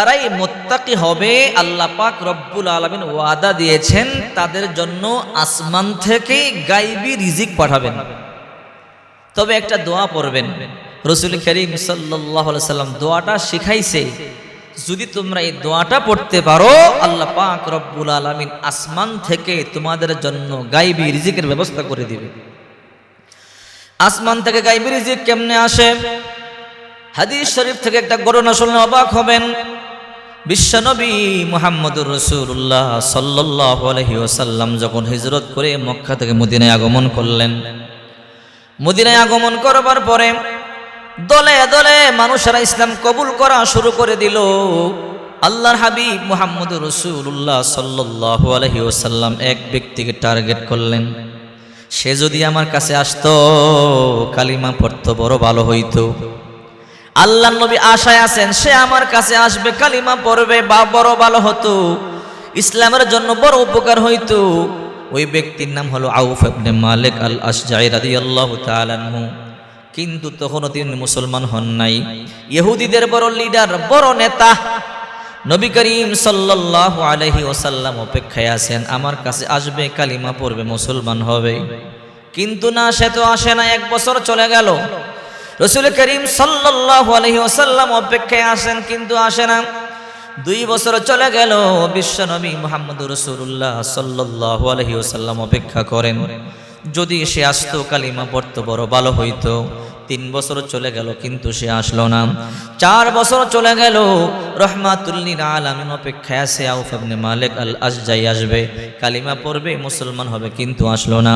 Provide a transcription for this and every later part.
তারাই মোত্তাকি হবে, আল্লাহ পাক রব্বুল আলমিন ওয়াদা দিয়েছেন, তাদের জন্য আসমান থেকে গাইবি রিজিক পাঠাবেন। তবে একটা দোয়া পড়বেন। রসুল করিম সাল্লাহ সাল্লাম দোয়াটা শিখাইছে, যদি তোমরা এই দোয়াটা পড়তে পারো, আল্লাহ পাক রব্বুল আলমিন আসমান থেকে তোমাদের জন্য গাইবি রিজিকের ব্যবস্থা করে দিবে। আসমান থেকে গাইবি রিজিক কেমনে আসে? হাদিস শরীফ থেকে একটা ঘটনা শুনলে অবাক হবেন। বিশ্বনবী মুহাম্মদুর রসুল্লাহ সাল্লাহ আলহি ওসাল্লাম যখন হিজরত করে মক্কা থেকে মদিনায় আগমন করলেন। মদিনায় আগমন করবার পরে দলে দলে মানুষেরা ইসলাম কবুল করা শুরু করে দিল। আল্লাহর হাবিব মুহাম্মদুর রসুল্লাহ সাল্লাহ আলহি ওসাল্লাম এক ব্যক্তিকে টার্গেট করলেন। সে যদি আমার কাছে আসতো, কালিমা পড়তো, বড় ভালো হইতো। আল্লাহ নবী আশায় আছেন, সে আমার কাছে আসবে, কালিমা পড়বে, বা বড় ভালো হতো, ইসলামের জন্য বড় উপকার হইতো। ওই ব্যক্তির নাম হলো আউফ ইবনে মালিক আল আসজাই রাদিয়াল্লাহু তাআলা আনহু। কিন্তু তখনও তিনি মুসলমান হন নাই। ইহুদিদের বড় লিডার, বড় নেতা নবী করিম সাল্লাল্লাহু আলাইহি ওয়াসাল্লাম অপেক্ষায় আছেন, আমার কাছে আসবে, কালিমা পড়বে, মুসলমান হবে। কিন্তু না, সে তো আসে না এক বছর চলে গেল। রসুল করিম সাল্লাল্লাহু আলাইহি ওয়াসাল্লাম অপেক্ষায় আসেন, কিন্তু আসে না। দুই বছর চলে গেল, বিশ্ব নবী মোহাম্মদ রসুল্লাহ সাল্লাল্লাহু আলাইহি ওয়াসাল্লাম অপেক্ষা করেন। যদি সে আসতো, কালিমা পড়তো, বড় ভালো হইতো। তিন বছর চলে গেল, কিন্তু সে আসলো না। চার বছর চলে গেল রহমাতুল্লিন আলামিন অপেক্ষায় আছে, আউফ ইবনে মালিক আল আজজাই আসবে। কালিমা পড়বে, মুসলমান হবে, কিন্তু আসলো না।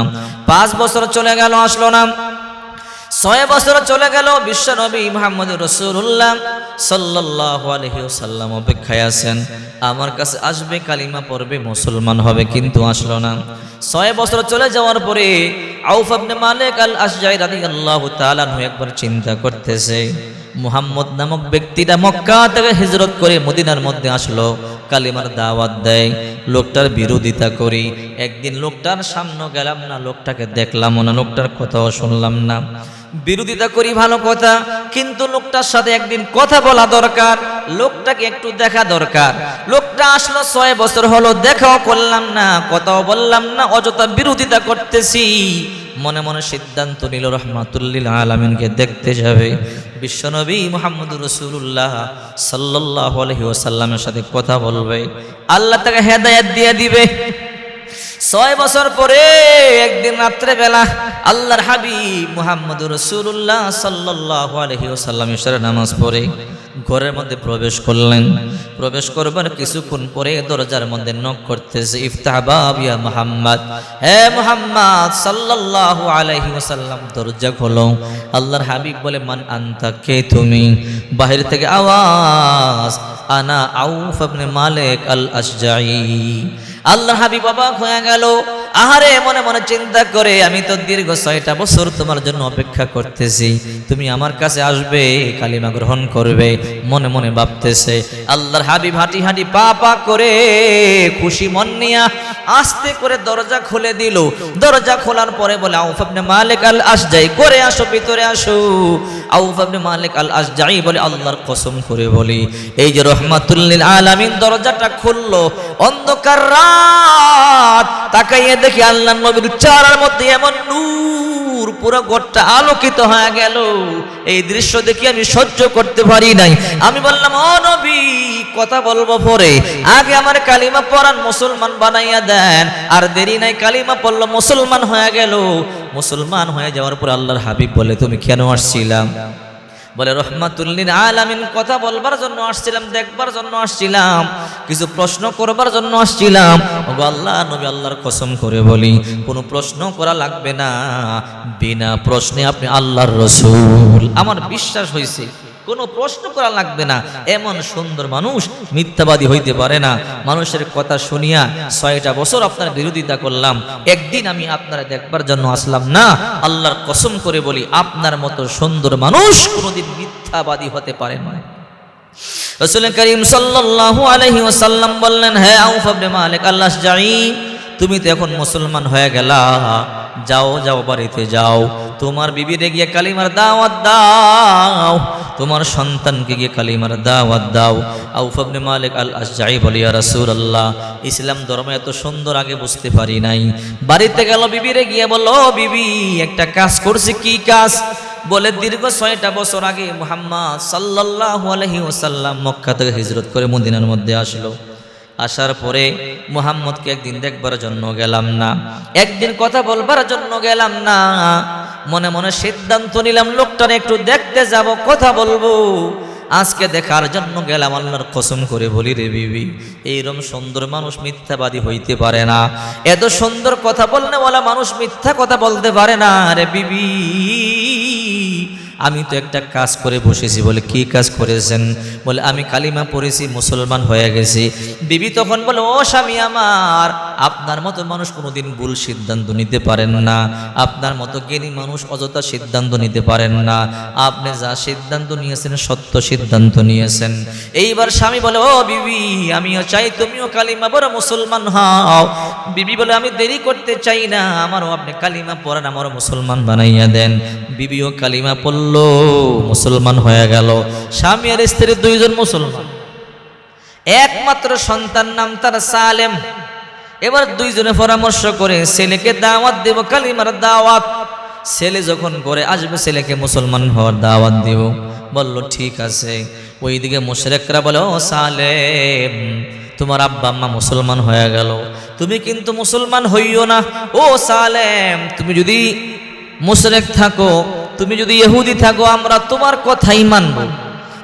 পাঁচ বছর চলে গেল, আসলো না। ছয় বছর চলে গেল বিশ্ব নবী মোহাম্মদ রসুল্লাহ সাল্লাহ আলহিউসাল্লাম অপেক্ষায় আছেন। আমার কাছে আসবে, কালিমা পড়বে, মুসলমান হবে, কিন্তু আসলো না। ছয় বছর চলে যাওয়ার পরে আউফ আবনে মালিক আল আসজাই রাদি আল্লাহ তালানহু একবার চিন্তা করতেছে, মুহাম্মদ নামক ব্যক্তিটা মক্কা থেকে হিজরত করে মদিনার মধ্যে আসলো, কালিমার দাওয়াত দেয়, লোকটার বিরোধিতা করি, একদিন লোকটার সামনে গেলাম না, লোকটাকে দেখলাম না, লোকটার কথাও শুনলাম না। বিরোধিতা করি ভালো কথা, কিন্তু লোকটার সাথে একদিন কথা বলা দরকার, লোকটাকে একটু দেখা দরকার। লোকটা আসলো ছয় বছর হলো, দেখাও করলাম না, কথাও বললাম না, অযথা বিরোধিতা করতেছি। মনে মনে সিদ্ধান্ত নিল, রহমাতুল্লিল আলমিনকে দেখতে যাবে। বিশ্বনবী মোহাম্মদ রসুল্লাহ সাল্লাহ আলহি ওসাল্লামের সাথে কথা বলবে। আল্লাহ তাকে হেদায়াত দিয়ে দিবে। ছয় বছর পরে একদিন রাত্রে বেলা আল্লাহর হাবিব মুহাম্মদ রসুল্লাহ সাল্লাহ আলহি ওসাল্লাম ঈশ্বরের নামাজ পড়ে, ঘরের মধ্যে প্রবেশ করলেন। প্রবেশ করবার কিছুক্ষণ পরে দরজার মধ্যে নক করতেছে ইফতাহবাব ইয়া মুহাম্মদ। হে মোহাম্মদ সাল্লাল্লাহু আলাইহি ওয়াসাল্লাম, দরজা খোলো। আল্লাহর হাবিব বলে, মান আনতা, কে তুমি? বাহির থেকে আওয়াজ, আনা আউফ আপনি মালিক আল আসজাই আল্লাহ হাবিব অবাক হয়ে গেল। আহারে মনে মনে চিন্তা করে, আমি তো দীর্ঘ ছয়টা বছর তোমার জন্য অপেক্ষা করতেছি। তুমি আমার কাছে আসবে, কালিমা গ্রহণ করবে। মনে মনে ভাবতেছে, আল্লাহর হাবিব হাঁটি হাঁটি পা পা করে খুশি মন নিয়া আস্তে করে দরজা খুলে দিল। দরজা খোলার পরে বলে, আউফ আপনি মালিক আল আস যাই করে আসো, ভিতরে আসো। আউফ আপনি মালিক আল আস যাই বলে, আল্লাহর কসম করে বলি, এই যে রহমাতুল্লিল আলামিন দরজাটা খুললো, অন্ধকার রাত তাকাইয়ে দেখি আল্লাহ নবীর চারার মধ্যে এমন নূর, পুরো ঘরটা আলোকিত হয়ে গেল। এই দৃশ্য দেখি আমি সহ্য করতে পারি নাই। আমি বললাম, ও নবী, কথা বলব পরে। আগে আমার কালিমা পড়ান, মুসলমান বানাইয়া দেন। আর দেরি নাই, কালিমা পড়ল, মুসলমান হয়ে গেল। মুসলমান হয়ে যাওয়ার পর আল্লাহর হাবিব বলে, তুমি কেন আসছিলাম বলে রহমাতুল্লিন আলামিন, কথা বলবার জন্য আসছিলাম, দেখবার জন্য আসছিলাম, কিছু প্রশ্ন করবার জন্য আসছিলাম। ওগো আল্লাহ, নবী আল্লাহর কসম করে বলি, কোনো প্রশ্ন করা লাগবে না। বিনা প্রশ্নে আপনি আল্লাহর রসুল। আমার বিশ্বাস হয়েছে কোনো প্রশ্ন করা লাগবে না। এমন সুন্দর মানুষ মিথ্যাবাদী হইতে পারে না। মানুষের কথা শুনিয়া ছয়টা বছর আপনার বিরোধিতা করলাম। একদিন আমি আপনারা দেখবার জন্য আসলাম না। আল্লাহর কসম করে বলি, আপনার মতো সুন্দর মানুষ কোনোদিন মিথ্যাবাদী হতে পারে না। বললেন হ্যাঁ তুমি তো এখন মুসলমান হয়ে গেলা। যাও যাও বাড়িতে যাও। তোমার বিবিরে গিয়ে কালিমার দাওয়াত দাও। তোমার সন্তানকে গিয়ে কালিমার দাওয়াত দাও। আউফ ইবনে মালিক আল আশজাই বলি, ইয়া রাসূলুল্লাহ, ইসলাম ধর্ম এত সুন্দর, আগে বুঝতে পারি নাই। বাড়িতে গেল, বিবিরে গিয়ে বলো বিবি, একটা কাজ করছি, কি কাজ? বলে, দীর্ঘ ছয়টা বছর আগে মুহাম্মদ সাল্লাল্লাহু আলাইহি ওয়াসাল্লাম মক্কা থেকে হিজরত করে মদিনার মধ্যে আসলো। আসার পরে মুহাম্মদকে একদিন দেখবার জন্য গেলাম না। একদিন কথা বলবার জন্য গেলাম না। মনে মনে সিদ্ধান্ত নিলাম, লোকটার একটু দেখতে যাব, কথা বলব। আজকে দেখার জন্য গেলাম, আল্লাহর কসম করে বলি রে বিবি এইরকম সুন্দর মানুষ মিথ্যাবাদী হইতে পারে না। এত সুন্দর কথা বললে বলা মানুষ মিথ্যা কথা বলতে পারে না রে বিবি। আমি তো একটা কাজ করে বসেছি বলে, কি কাজ করেছেন? বলে, আমি কালিমা পড়েছি, মুসলমান হয়ে গেছি। বিবি তখন বলে, ও স্বামী আমার, আপনার মতো মানুষ কোনোদিন ভুল সিদ্ধান্ত নিতে পারেন না। আপনার মতো জ্ঞানী মানুষ অযথা সিদ্ধান্ত নিতে পারেন না। আপনি যা সিদ্ধান্ত নিয়েছেন, সত্য সিদ্ধান্ত নিয়েছেন। এইবার স্বামী বলে, ও বিবি, আমিও চাই তুমিও কালিমা বড় মুসলমান হও। বিবি বলে, আমি দেরি করতে চাই না, আমারও আপনি কালিমা পড়েন, আমারও মুসলমান বানাইয়া দেন। বিবিও কালিমা পড়ল মুসলমান হয়ে গেল। স্বামী আর স্ত্রী দুইজন মুসলমান। একমাত্র সন্তান নাম তার সালেম। এবার দুইজনে পরামর্শ করে, ছেলেকে দাওয়াত দেব, কালিমার দাওয়াত। ছেলে যখন করে আসবে, ছেলেকে মুসলমান হওয়ার দাওয়াত দেব। বলল, ঠিক আছে। ওইদিকে মুশরেকরা বলে, ও সালেম, তোমার আব্বা আম্মা মুসলমান হয়ে গেল। তুমি কিন্তু মুসলমান হইও না। ও সালেম, তুমি যদি মুশরেক থাকো তুমি যদি ইহুদি থাকো, আমরা তোমার কথাই মানব।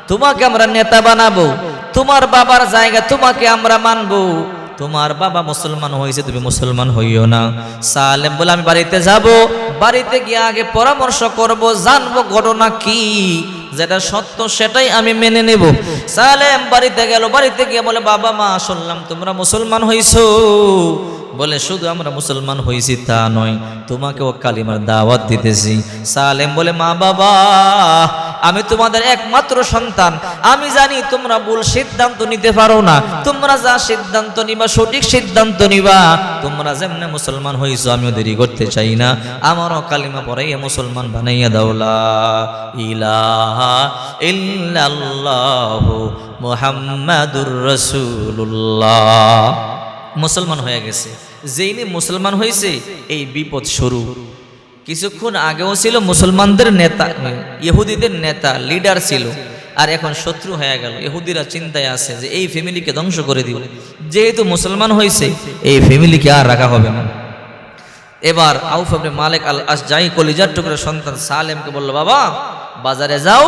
তোমাকে আমরা নেতা বানাবো। তোমার বাবার জায়গা তোমাকে আমরা মানবো। তোমার বাবা মুসলমান হয়েছে, তুমি মুসলমান হইও না। সালেম বলে, আমি বাড়িতে যাব। বাড়িতে গিয়ে আগে পরামর্শ করব, জানব ঘটনা কি? যেটা সত্য সেটাই আমি মেনে নেব। সালেম বাড়িতে গেল, বাড়িতে গিয়ে বলে, বাবা মা, শুনলাম তোমরা মুসলমান হইছো। বলে, শুধু আমরা মুসলমান হয়েছি তা নয়, তোমাকেও কালিমার দাওয়াত দিতেছি। সালেম বলে, মা বাবা, আমি তোমাদের একমাত্র সন্তান। আমি জানি তোমরা ভুল সিদ্ধান্ত নিতে পারো না। তোমরা যা সিদ্ধান্ত নিবা, সঠিক সিদ্ধান্ত নিবা। তোমরা যেমনে মুসলমান হয়েছো আমিও দেরি করতে চাই না। আমারও কালিমা পড়াইয়া মুসলমান বানাইয়া দাওলা ইলাহা ইল্লাল্লাহু মুহাম্মাদুর রাসূলুল্লাহ। মুসলমান হয়ে গেছে। যেই নিয়ে মুসলমান হয়েছে এই বিপদ শুরু। কিছুক্ষণ আগেও ছিল মুসলমানদের নেতা, ইহুদিদের নেতা, লিডার ছিল। আর এখন শত্রু হয়ে গেল। ইহুদিরা চিন্তায় আছে যে এই ফ্যামিলিকে ধ্বংস করে দিব। যেহেতু মুসলমান হয়েছে এই ফ্যামিলিকে আর রাখা হবে না। এবার আউফ আপনি মালিক আল আসজাই কলিজার টুকরা সন্তান সালেমকে বলল, বাবা বাজারে যাও,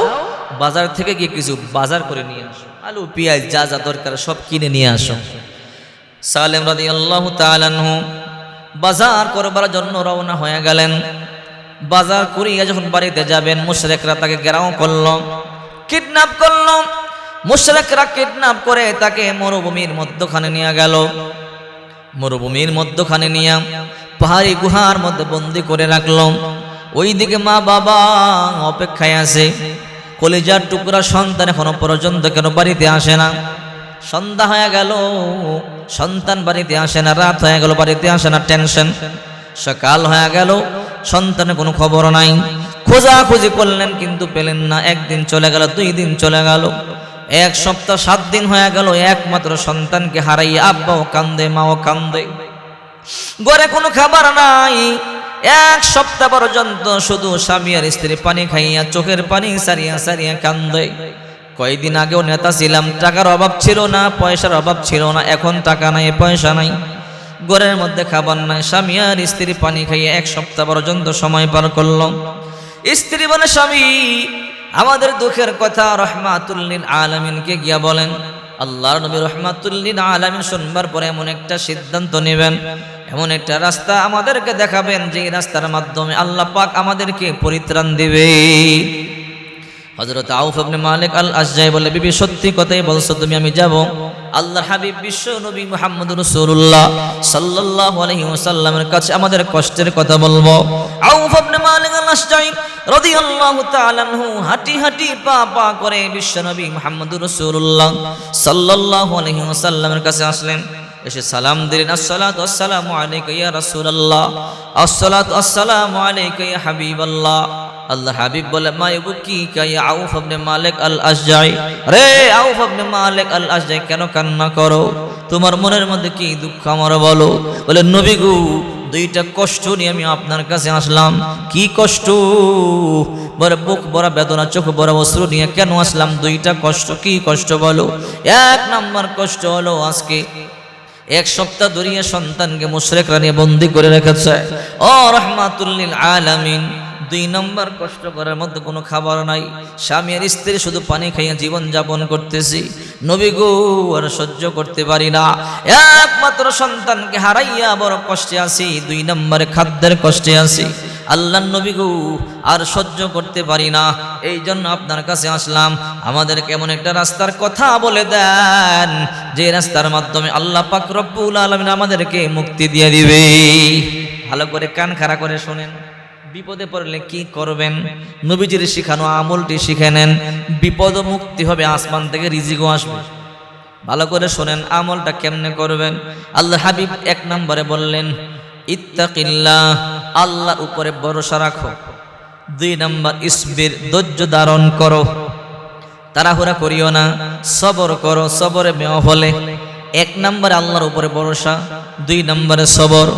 বাজার থেকে গিয়ে কিছু বাজার করে নিয়ে আসো। আলু, পেঁয়াজ, যা যা দরকার সব কিনে নিয়ে আসো। সালেম রাদি আল্লাহ তালানহু বাজার করবার জন্য রওনা হয়ে গেলেন। বাজার করিয়া যখন বাড়িতে যাবেন, মুশরেকরা তাকে ঘেরাও করল, কিডন্যাপ করল। মুশরেকরা কিডন্যাপ করে তাকে মরুভূমির মধ্যখানে নিয়ে গেল। মরুভূমির মধ্যখানে নিয়ে পাহাড়ি গুহার মধ্যে বন্দি করে রাখল। ওইদিকে মা বাবা অপেক্ষায় আছে। কলিজার টুকরা সন্তান এখনও পর্যন্ত কেন বাড়িতে আসে না? সন্ধ্যা হয়ে গেল, সন্তান বাড়িতে আসে না, রাত হয়ে গেল, বাড়িতে আসে না, টেনশন। সকাল হয়ে গেল, সন্তানের কোনো খবর নাই। খোঁজাখুঁজি করলেন কিন্তু পেলেন না, একদিন চলে গেল, দুই দিন চলে গেল। এক সপ্তাহ, সাত দিন হয়ে গেল, একমাত্র সন্তানকে হারাইয়া আব্বাও কান্দে, মাও কান্দে। ঘরে কোনো খাবার নাই এক সপ্তাহ পর্যন্ত শুধু স্বামী আর স্ত্রী পানি খাইয়া চোখের পানি সারিয়া সারিয়া কান্দে। কয়েকদিন আগেও নেতা ছিলাম, টাকার অভাব ছিল না, পয়সার অভাব ছিল না, এখন টাকা নাই, পয়সা নাই। ঘরের মধ্যে খাবার নাই, স্বামী আর স্ত্রী পানি খাইয়ে এক সপ্তাহ পর্যন্ত সময় পার করল স্ত্রী বলে, স্বামী, আমাদের দুঃখের কথা রহমাতুল্লিন আলমিনকে গিয়া বলেন। আল্লাহর নবী রহমাতুল্লিন আলমিন শুনবার পরে এমন একটা সিদ্ধান্ত নেবেন। এমন একটা রাস্তা আমাদেরকে দেখাবেন, যে রাস্তার মাধ্যমে আল্লাহ পাক আমাদেরকে পরিত্রাণ দিবে। হজরত আউফ আপনি মালিক আল আসজাই বলে, বিবি, সত্যি কথাই বলছো তুমি, আমি যাব। আল্লাহর হাবিব বিশ্ব নবী মুহাম্মদ রাসূলুল্লাহ সাল্লাল্লাহু আলাইহি ওয়াসাল্লামের কাছে আমাদের কষ্টের কথা বলব। আউফ আপনি মালিক আল আসজাই তাআলা আনহু হাঁটি হাঁটি পা পা করে কাছে আসলেন। এসে সালাম দিলেন, আসসালাতু আসসালামু আলাইকা ইয়া রাসূলুল্লাহ। আসসালাতু আসসালামু আলাইকা ইয়া হাবিবাল্লাহ। আল্লাহ হাবিব বলে, মা ইবুকি ইয়া আউফ ইবনে মালিক আল আশজাই রে আউফ ইবনে মালিক আল আশজাই কেন কান্না করো? তোমার মনের মধ্যে কি দুঃখ আমার বলো? বলে, নবী গো, দুইটা কষ্ট নিয়ে আমি আপনার কাছে আসলাম। কি কষ্ট? বড় বুক বড় বেদনা, চোখ বড় অশ্রু নিয়ে কেন আসলাম? দুইটা কষ্ট, কি কষ্ট বলো? এক নম্বর কষ্ট হলো আজকে এক সপ্তাহ ধরিয়ে সন্তানকে মুশরেকরা নিয়ে বন্দি করে রেখেছে। ও রহমাতুল্লিল আলামিন, দুই নম্বর কষ্ট করার মধ্যে কোনো খাবার নাই। স্বামী আর স্ত্রী শুধু পানি খাইয়ে জীবন যাপন করতেছি। নবী গো, আর সহ্য করতে পারি না। একমাত্র সন্তানকে হারাইয়া বড় কষ্টে আছি, দুই নম্বরে খাদ্যের কষ্টে আছি। আল্লাহ নবী গো, আর সহ্য করতে পারি না। এই জন্য আপনার কাছে আসলাম, আমাদের কেমন একটা রাস্তার কথা বলে দেন, যে রাস্তার মাধ্যমে আল্লাহ পাক রব্বুল আলমিন আমাদেরকে মুক্তি দিয়ে দিবে। ভালো করে কান খাড়া করে শোনেন, বিপদে পড়লে কি করবেন? নবীজির শিখানো আমলটি শিখে নেন, বিপদ মুক্তি হবে, আসমান থেকে রিজিকও আসবে। ভালো করে শোনেন, আমলটা কেমনে করবেন? আল্লাহ হাবিব এক নম্বরে বললেন, ইত্তাকিল্লাহ আল্লাহর উপরে ভরসা রাখো। দুই নম্বর, ইসবির ধৈর্য ধারণ করো। তাড়াহুড়া করিও না, সবর করো, সবরে মেয় হলে। এক নম্বরে আল্লাহর উপরে ভরসা, দুই নম্বরে সবর।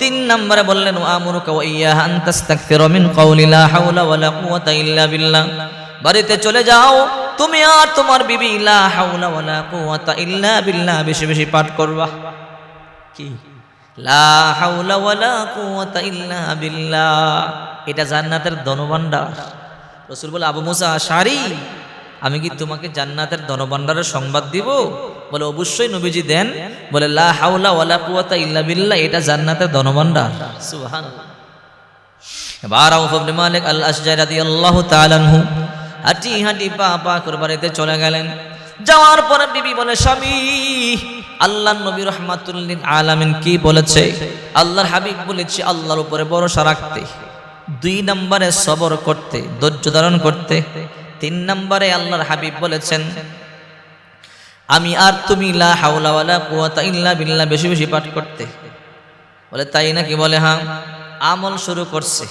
তিন নম্বরে বললেন আমুরুকা ইয়্যাহা মিন ইল্লা বাড়িতে চলে যাও, তুমি আর তোমার বিবি লা হাওলা ওয়ালা কুওয়াতা ইল্লা বিল্লাহ বেশি বেশি পাঠ করবা। কি? এটা জান্নাতের ধনভাণ্ডার। রসুল বলে, আবু মুসা শাড়ি আমি কি তোমাকে জান্নাতের ধনভাণ্ডারের সংবাদ দিব? বলে, অবশ্যই নবীজি দেন। বলে, লা কুওয়াতা ইল্লা এটা জান্নাতের ধনভাণ্ডার। সুবহানাল্লাহ। এবার আনহু হাঁটি হাঁটি পা পা করে বাড়িতে চলে গেলেন। যাওয়ার পরে বিবি বলে, স্বামী আল্লাহ নবী রহমাতুল্লিন আলামিন কি বলেছে? আল্লাহর হাবিব বলেছে, আল্লাহর উপরে ভরসা রাখতে, দুই নম্বরে সবর করতে, ধৈর্য ধারণ করতে। তিন নম্বরে আল্লাহর হাবিব বলেছেন, আমি আর তুমি লা হাওলা ওয়ালা কুওয়াতা ইল্লা বিল্লাহ বেশি বেশি পাঠ করতে। বলে, তাই নাকি? বলে হ্যাঁ আমল শুরু করছে।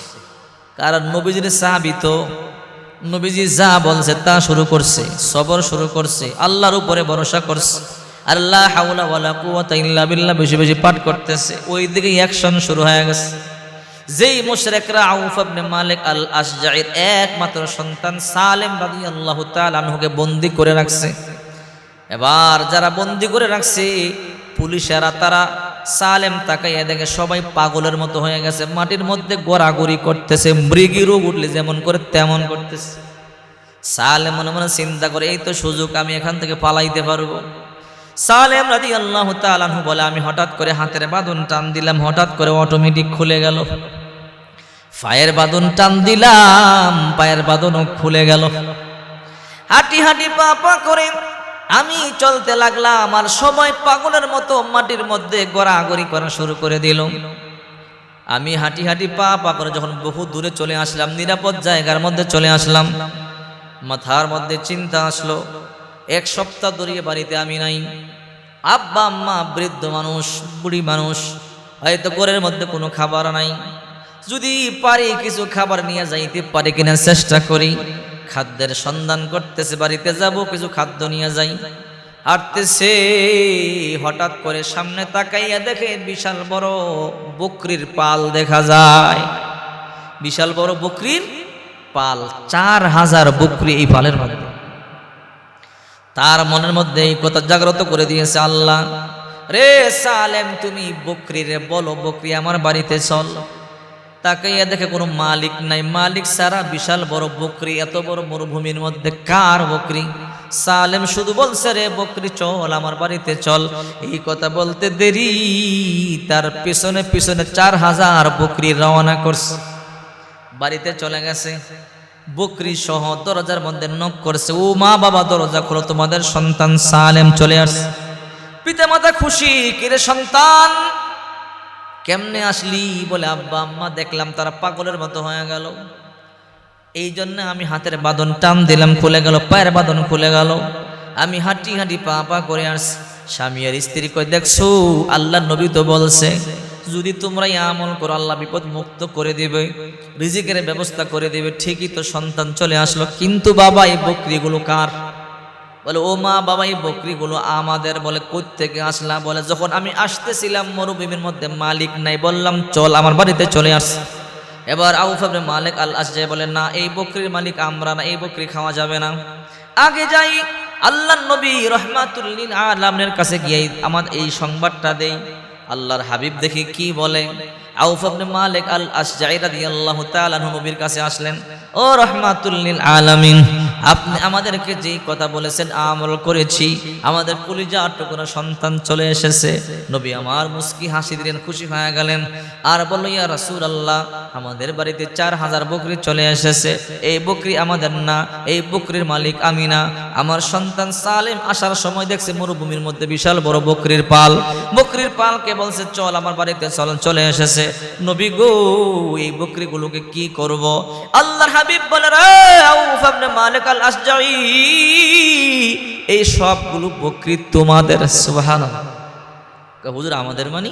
কারণ নবীজির সাহাবি তো, নবীজি যা বলছে তা শুরু করছে, সবর শুরু করছে, আল্লাহর উপরে ভরসা করছে। আল্লাহ হাওলা ওয়ালা কুওয়াতা ইল্লা বিল্লাহ বেশি বেশি পাঠ করতেছে। ওই দিকে অ্যাকশন শুরু হয়ে গেছে। যেই মুশরিকরা আউফ ইবনে মালিক আল আশজাইর একমাত্র সন্তান সালেম রাদিয়াল্লাহু তাআলা আনহুকে বন্দী করে রাখছে। এবার যারা বন্দি করে রাখছে, পুলিশেরা তারা সালেম তাকাইয়া দেখে সবাই পাগলের মতো হয়ে গেছে। মাটির মধ্যে গোড়াগড়ি করতেছে, মৃগী রোগ উঠলে যেমন করে তেমন করতেছে। সালেম মনে মনে চিন্তা করে, এই তো সুযোগ, আমি এখান থেকে পালাইতে পারব। সালেম রাদি আল্লাহ তালানহু বলে, আমি হঠাৎ করে হাতের বাঁধন টান দিলাম, হঠাৎ করে অটোমেটিক খুলে গেল। পায়ের বাঁধন টান দিলাম, পায়ের বাঁধনও খুলে গেল। হাঁটি হাঁটি, পা পা করে আমি চলতে লাগলাম আর সবাই পাগলের মতো মাটির মধ্যে গড়াগড়ি করা শুরু করে দিল। আমি হাঁটি হাঁটি, পা পা করে যখন বহু দূরে চলে আসলাম, নিরাপদ জায়গার মধ্যে চলে আসলাম। মাথার মধ্যে চিন্তা আসলো এক সপ্তাহ ধরিয়ে বাড়িতে আমি নাই। আব্বা, আম্মা, বৃদ্ধ মানুষ, বুড়ি মানুষ, হয়তো ঘরের মধ্যে কোনো খাবার নাই। যদি পারি কিছু খাবার নিয়ে যাইতে পারি কিনা চেষ্টা করি। খাদ্যের সন্ধান করতেছে, বাড়িতে যাব, কিছু খাদ্য নিয়ে যাই। হাঁটতেছে, হঠাৎ করে সামনে তাকাইয়া দেখে বিশাল বড় বকরির পাল দেখা যায়। বিশাল বড় বকরির পাল, চার হাজার বকরি এই পালের মধ্যে। তার মনের মধ্যে এই কথা জাগ্রত করে দিয়েছে আল্লাহ। রে সালেম, তুমি বকরি রে, বলো বকরি, আমার বাড়িতে চল। তাকাইয়া দেখে কোনো মালিক নাই। মালিক সারা বিশাল বড় বকরি, এত বড় মরুভূমির মধ্যে কার বকরি? সালেম শুধু বলছে, রে বকরি, চল, আমার বাড়িতে চল। এই কথা বলতে দেরি, তার পিছনে পিছনে চার হাজার বকরি রওনা করছে। বাড়িতে চলে গেছে। বকরি সহ দরজার মধ্যে নক করছে, ও মা বাবা, দরজা খোলো, তোমাদের সন্তান সালেম চলে আসছে। পিতা মাতা খুশি কিরে সন্তান? কেমনে আসলি? বলে, আব্বা, আম্মা, দেখলাম তারা পাগলের মতো হয়ে গেল। এই জন্য আমি হাতের বাঁধন টান দিলাম, খুলে গেল, পায়ের বাঁধন খুলে গেল। আমি হাঁটি হাঁটি পা পা করে আসছি। স্বামী আর স্ত্রী কয়, দেখছ, আল্লাহ নবী তো বলছে যদি তোমরা আমল করো, আল্লাহ বিপদ মুক্ত করে দিবে, রিজিকের ব্যবস্থা করে দিবে, ঠিকই তো সন্তান চলে আসলো। কিন্তু বাবা, এই বকরিগুলো কার? বলে, ও মা, বাবা, এই বকরিগুলো আমাদের বলে থেকে আসলা? বলে, যখন আমি আসতেছিলাম, মরুভূমির মধ্যে মালিক নাই, বললাম, চল, আমার বাড়িতে চলে আস। এবার আউফাবরে মালিক আল আসে বলে, না, এই বকরির মালিক আমরা না, এই বকরি খাওয়া যাবে না। আগে যাই আল্লাহ নবী রহমাতুল্লিন আলামের কাছে গিয়ে আমার এই সংবাদটা দেই। আল্লাহর হাবিব দেখি কি বলে? আউফ আপনি মালিক আল আসজাই রাদিয়াল্লাহু তাআলা নবীর কাছে আসলেন, ও রহমাতুল্লিল আলামিন, আপনি আমাদেরকে যেই কথা বলেছেন, আমল করেছি, আমাদের কলিজা টুকরা সন্তান চলে এসেছে। নবী আমার মুস্কি হাসি দিলেন, খুশি হয়ে গেলেন। আর বলো ইয়া রাসূলুল্লাহ আমাদের বাড়িতে চার হাজার বকরি চলে এসেছে। এই বকরি আমাদের না, এই বকরির মালিক আমি না। আমার সন্তান সালেম আসার সময় দেখছে মরুভূমির মধ্যে বিশাল বড় বকরির পাল। বকরির পালকে বলছে, চল আমার বাড়িতে, চল, চলে এসেছে। নবী গো, এই বকরিগুলোকে কি করব? আল্লাহর হাবিব বলে মালিক আল আসজাই। এই সবগুলো বকরি তোমাদের, সুবহানাল্লাহ। হুজুর, আমাদের মানি?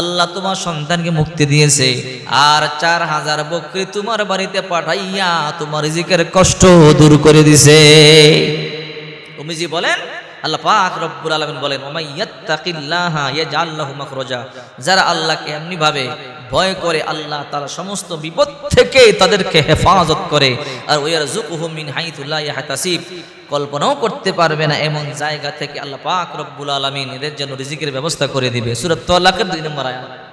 আল্লাহ তোমার সন্তানকে মুক্তি দিয়েছে। আর চার হাজার বকরি তোমার বাড়িতে পাঠাইয়া তোমার রিজিকের কষ্ট দূর করে দিছে। উমিজি বলেন আল্লাহ পাক রব্বুল আলমিন বলেন, ওমাই ইয়াত্তাকিল্লাহা ইয়াজআল লাহু মাখরাজা। যারা আল্লাহকে এমনি ভাবে ভয় করে, আল্লাহ তার সমস্ত বিপদ থেকে তাদেরকে হেফাজত করে। আর ওয়ারযুকুহু মিন হাইথু লা ইয়াহতাসিব। কল্পনাও করতে পারবে না এমন জায়গা থেকে আল্লাহ পাক রব্বুল আলামিন এদের জন্য রিজিকের ব্যবস্থা করে দিবে। সূরা তালাকের দুই নম্বর আয়াত।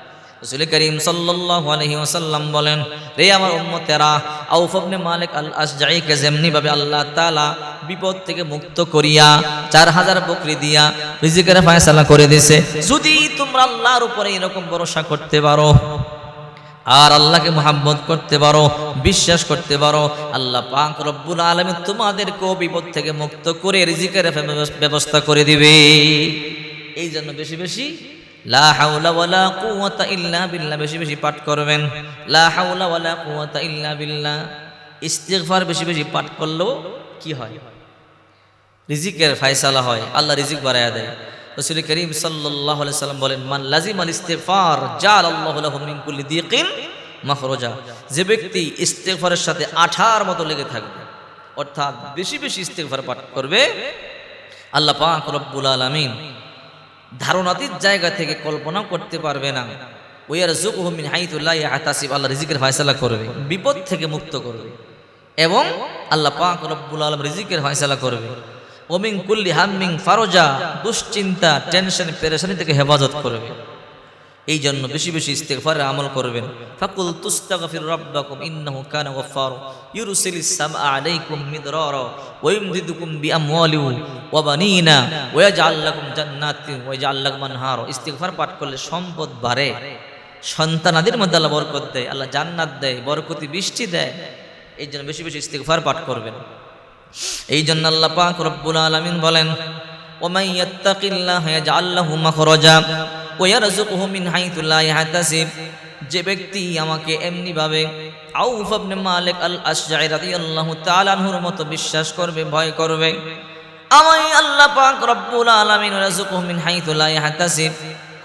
রাসূল করিম সাল্লাল্লাহু আলাইহি ওয়াসাল্লাম বলেন, রে আমার উম্মতেরা, আউফ ইবনে মালিক আল আসজাইকে যেমনি ভাবে আল্লাহ তালা বিপদ থেকে মুক্ত করিয়া চার হাজার বকরি দিয়া রিজিকের ফয়সালা করে দিয়েছে যদি তোমরা আল্লাহর উপরে এরকম ভরসা করতে পারো, আর আল্লাহকে মোহাম্মত করতে পারো, বিশ্বাস করতে পারো, আল্লাহ পাক রব্বুল আলমী তোমাদেরকেও বিপদ থেকে মুক্ত করে রিজিকের ব্যবস্থা করে দিবে। এই জন্য বেশি বেশি লা হাওলা ওয়ালা ইল্লা বিল্লাহ। বেশি বেশি পাঠ করবেন। লা হাওলা ওয়ালা ইল্লা বিল্লাহ। ইস্তিগফার বেশি বেশি পাঠ করলেও কি হয়? রিজিকের ফায়সালা হয়। আল্লাহ রিজিক বাড়ায়া দেয়। রসুল করিম সাল্লাহ সাল্লাম বলেন, মান লাজিম আল ইস্তেফার জাল আল্লাহ লাহু মিন কুল্লি দিকিন মাখরজা। যে ব্যক্তি ইস্তেফারের সাথে আঠার মতো লেগে থাকবে, অর্থাৎ বেশি বেশি ইস্তেফার পাঠ করবে, আল্লাহ পাক রব্বুল আলামিন ধারণাতীত জায়গা থেকে কল্পনা করতে পারবে না। রিজিকের করবে, বিপদ থেকে মুক্ত করবে। এবং আল্লাহ রিজিকের ফয়সালা করবে। ওমিং কুল্লি হাম্মিং ফারোজা, দুশ্চিন্তা, টেনশন, পেরেশানি থেকে হেফাজত করবে। এই জন্য বেশি বেশি ইস্তেগফারের আমল করবেন। ফাকুল তুস্তাগফির রাব্বাকুম, ইন্নাহু কানা গফফার। ইউরসিলিস সামআ আলাইকুম মিদরারা, ওয়া ইমদিদুকুম বিআমওয়ালি, ওয়া বানিনা, ওয়া ইয়াজআল লাকুম জান্নাতিন ওয়া ইয়াজআল লাকুম আনহার। ইস্তেগফার পাঠ করলে সম্পদ বাড়ে। সন্তানাদের মধ্যে আল্লাহ বরকত দেয়, আল্লাহ জান্নাত দেয়, বরকতি বৃষ্টি দেয়। এই জন্য বেশি বেশি ইস্তেগফার পাঠ করবেন। এই জন্য আল্লাহ পাক রব্বুল আলামিন বলেন ইয়াত্তাকিল্লাহ, ইয়াজআল লাহু মাখরাজা। ওয়া ইয়ারযুকুহু মিন হাইথু লা ইয়াহতাসিব। যে ব্যক্তি আমাকে এমনি ভাবে আউফ ইবনে মালিক আল আশজাই রাদিয়াল্লাহু তাআলা আনহুর মতো বিশ্বাস করবে, ভয় করবে। আমায় আল্লাহ পাক রব্বুল আলামিন রাযুকুহু মিন হাইথু লা ইয়াহতাসিব।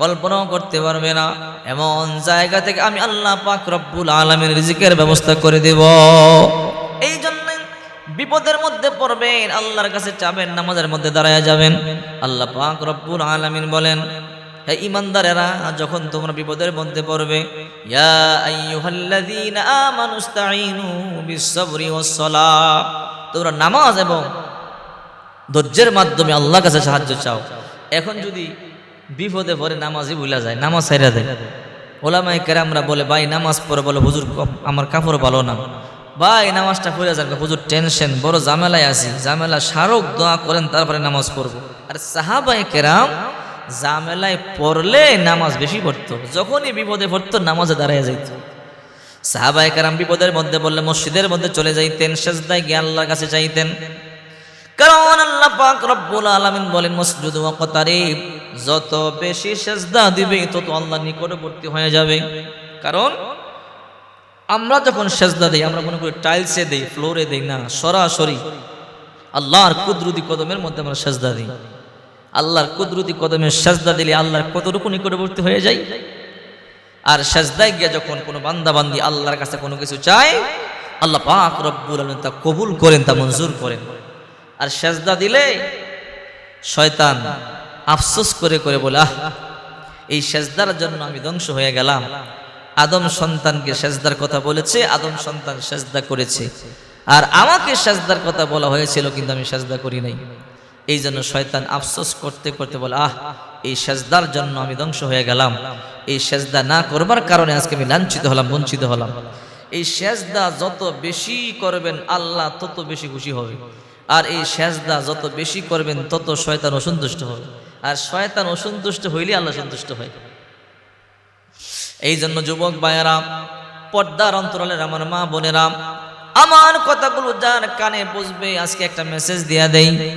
কল্পনাও করতে পারবে না। এমন জায়গা থেকে আমি আল্লাহ পাক রব্বুল আলামিন রিজিকের ব্যবস্থা করে দেব। এই জন্য বিপদের মধ্যে পড়বেন, আল্লাহর কাছে চাবেন, নামাজের মধ্যে দাঁড়ায় যাবেন। আল্লাহ পাক রব্বুল আলামিন বলেন হে ইমানদারেরা, যখন তোমরা বিপদের মধ্যে পড়বে তোমরা নামাজ এবং ধৈর্যের মাধ্যমে আল্লাহর কাছে সাহায্য চাও। এখন যদি বিপদে পড়ে, নামাজই ভুলা যায়, নামাজ ছাইরা দেয়। ওলামাই কেরামরা বলে, ভাই, নামাজ পড়ে বলে, হুজুর আমার কাপড় ভালো না। ভাই, নামাজটা পড়ে যান হুজুর, টেনশন, বড় জামেলায় আছি। জামেলা স্মারক দোয়া করেন, তারপরে নামাজ পড়ব। আর সাহাবাই কেরাম জামেলায় পড়লে নামাজ বেশি পড়তো। যখনই বিপদে পড়তো, নামাজে দাঁড়ায় যাইত। সাহাবায়ে কারাম বিপদের মধ্যে বললে মসজিদের মধ্যে চলে যাইতেন, সেজদায় গিয়ে আল্লাহর কাছে চাইতেন কারণ আল্লাহ পাক রব্বুল আলামিন বলেন, মসজিদ ওয়াকতারিব যত বেশি সেজদা দিবে, তত আল্লাহ নিকটবর্তী হয়ে যাবে। কারণ আমরা যখন সেজদা দেই, আমরা মনে করি টাইলসে দেই, ফ্লোরে দেই না, সরাসরি আল্লাহর কুদরতি কদমের মধ্যে আমরা সেজদা দিই। আল্লাহর কুদরতি কদমের সেজদা দিলে আল্লাহর কতটুকু নিকটবর্তী হয়ে যায় আর সেজদায় গিয়ে যখন কোনো বান্দা বান্দি আল্লাহর কাছে কোনো কিছু চায়, আল্লাহ পাক রব্বুল আলামিন তা কবুল করেন, তা মঞ্জুর করেন। আর সেজদা দিলে শয়তান আফসোস করে করে বলে, আহ, এই সেজদার জন্য আমি ধ্বংস হয়ে গেলাম। আদম সন্তানকে সেজদার কথা বলেছে, আদম সন্তান সেজদা করেছে। আর আমাকে সেজদার কথা বলা হয়েছিল, কিন্তু আমি সেজদা করি নাই। এই জন্য শয়তান আফসোস করতে করতে বলে, আহ, এই সেজদার জন্য আমি ধ্বংস হয়ে গেলাম। এই সেজদা না করবার কারণে আজকে আমি লাঞ্ছিত হলাম, বঞ্চিত হলাম। এই সেজদা যত বেশি করবেন আল্লাহ তত বেশি খুশি হবে। আর এই সেজদা যত বেশি করবেন তত শয়তান অসন্তুষ্ট হবে। আর শয়তান অসন্তুষ্ট হইলে আল্লাহ সন্তুষ্ট হয়। এই জন্য যুবক ভাইয়েরা, পর্দার অন্তরালের আমার মা বোনেরা, আমার কথাগুলো যার কানে বুঝবে, আজকে একটা মেসেজ দিয়া দেই।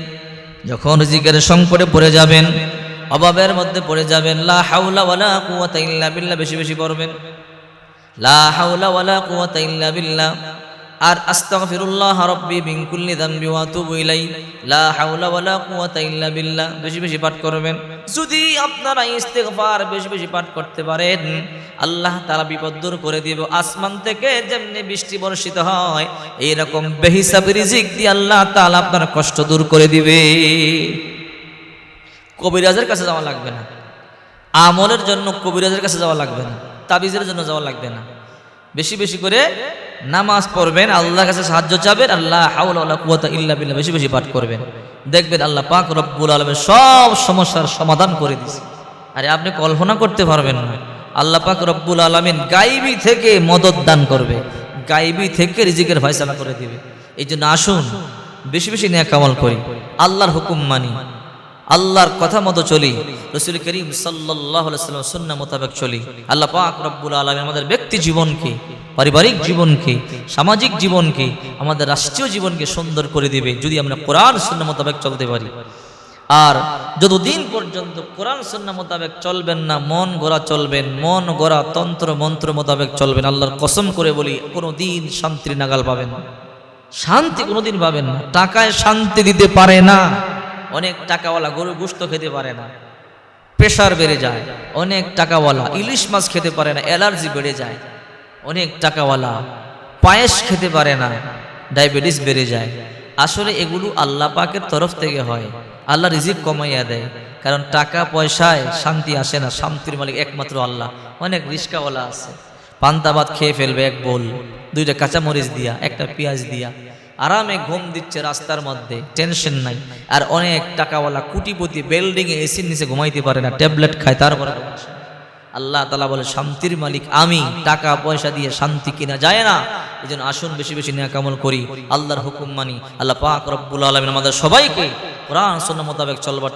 যখন রিজিকের সংকটে পড়ে যাবেন, অভাবের মধ্যে পড়ে যাবেন, লা হাউলা ওয়ালা কুওয়াতা ইল্লা বিল্লাহ, বেশি বেশি পড়বেন। লা হাউলা ওয়ালা কুওয়াতা ইল্লা বিল্লাহ। আর আস্তাগফিরুল্লাহ রাব্বি মিন কুল্লি যামবি ওয়া আতুবু ইলাই লা হাওলা কুওয়াতা ইল্লা বিল্লাহ। বেশি বেশি পাঠ করবেন। যদি আপনারা ইস্তেগফার বেশি বেশি পাঠ করতে পারেন, আল্লাহ তারা বিপদ দূর করে দিব। আসমান থেকে যেমনি বৃষ্টি বর্ষিত হয় এই রকম বেহিসাব রিজিক দিয়ে আল্লাহ তাআলা আপনার কষ্ট দূর করে দিবে। কবিরাজের কাছে যাওয়া লাগবে না। আমলের জন্য কবিরাজের কাছে যাওয়া লাগবে না। তাবিজের জন্য যাওয়া লাগবে না। বেশি বেশি করে নামাজ পড়বেন, আল্লাহর কাছে সাহায্য চাবেন আল্লাহ হাউলা কুওয়াতা ইল্লা বিল্লাহ বেশি বেশি পাঠ করবেন। দেখবেন আল্লাহ পাক রব্বুল আলমের সব সমস্যার সমাধান করে দিয়েছে আরে আপনি কল্পনা করতে পারবেন না। আল্লাহ পাক রব্বুল আলামিন গাইবি থেকে মদত দান করবে, গাইবি থেকে রিজিকের ফয়সালা করে দিবে। এই জন্য আসুন, বেশি বেশি নেক আমল করি। আল্লাহর হুকুম মানি। আল্লাহর কথা মতো চলি। রসুল করিম সাল্লাম সুন্না মোতাবেক চলি। আল্লাহ পাক রব্বুল আলম আমাদের ব্যক্তি জীবনকে, পারিবারিক জীবনকে, সামাজিক জীবনকে, আমাদের রাষ্ট্রীয় জীবনকে সুন্দর করে দিবে যদি আমরা কোরআন সুন্না মোতাবেক চলতে পারি। আর যতদিন পর্যন্ত কোরআন সুন্না মোতাবেক চলবেন না, মন গড়া চলবেন, মন গড়া তন্ত্র মন্ত্র মোতাবেক চলবেন, আল্লাহর কসম করে বলি কোনো দিন শান্তির নাগাল পাবেন না। শান্তি কোনোদিন পাবেন না। টাকায় শান্তি দিতে পারে না। অনেক টাকাওয়ালা গরু গুস্ত খেতে পারে না। প্রেশার বেড়ে যায়। অনেক টাকাওয়ালা ইলিশ মাছ খেতে পারে না, অ্যালার্জি বেড়ে যায়। অনেক টাকাওয়ালা পায়েস খেতে পারে না, ডায়াবেটিস বেড়ে যায়। আসলে এগুলো আল্লাহ পাকের তরফ থেকে হয়। আল্লাহ রিজিক কমাইয়া দেয়। কারণ টাকা পয়সায় শান্তি আসে না, শান্তির মালিক একমাত্র আল্লাহ। অনেক রিস্কাওয়ালা আছে। পান্তা ভাত খেয়ে ফেলবে এক বোল, দুইটা কাঁচামরিচ দিয়া, একটা পেঁয়াজ দিয়া। আরামে ঘুম দিচ্ছে রাস্তার মধ্যে টেনশন নাই। আর অনেক টাকাওয়ালা কুটিপতি বিল্ডিং এ এসির নিচে ঘুমাইতে পারে না ট্যাবলেট খায়, তারপরে আল্লাহ তালা বলে, শান্তির মালিক আমি, টাকা পয়সা দিয়ে শান্তি কিনা যায় না। এই জন্য আসুন, বেশি বেশি নিয়াকামল করি, আল্লাহর হুকুম মানি। আল্লাহ পাক রব্বুল আলমিন আমাদের সবাইকে কোরআন সন্না মোতাবেক চলবার